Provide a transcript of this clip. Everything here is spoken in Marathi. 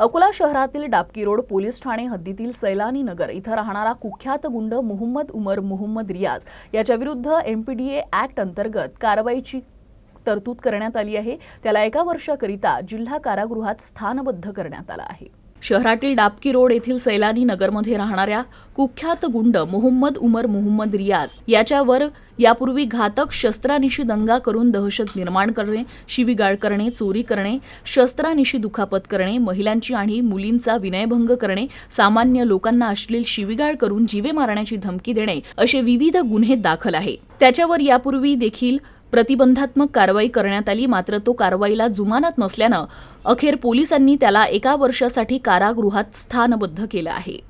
अकोला शहरातील डाबकी रोड पोलीस ठाणे हद्दीतील सैलानी नगर इथं राहणारा कुख्यात गुंड मुहम्मद उमर मुहम्मद रियाज याच्या विरुद्ध एमपीडीए ऍक्ट अंतर्गत कारवाईची तरतूद करण्यात आली आहे. त्याला एका वर्षाकरिता जिल्हा कारागृहात स्थानबद्ध करण्यात आला आहे. शहरातील डाबकी रोड येथील सैलानी नगरमध्ये राहणाऱ्या कुख्यात गुंड मोहम्मद उमर मोहम्मद रियाज याच्यावर यापूर्वी घातक शस्त्रानिशी दंगा करून दहशत निर्माण करणे शिवीगाळ करणे चोरी करणे शस्त्रानिशी दुखापत करणे महिलांची आणि मुलींचा विनयभंग करणे सामान्य लोकांना अश्लील शिवीगाळ करून जीवे मारण्याची धमकी देणे असे विविध गुन्हे दाखल आहे. त्याच्यावर यापूर्वी देखील प्रतिबंधात्मक कारवाई करण्यात आली मात्र तो कारवाईला जुमानत नसल्यानं अखेर पोलिसांनी त्याला एका वर्षासाठी कारागृहात स्थानबद्ध केलं आहे.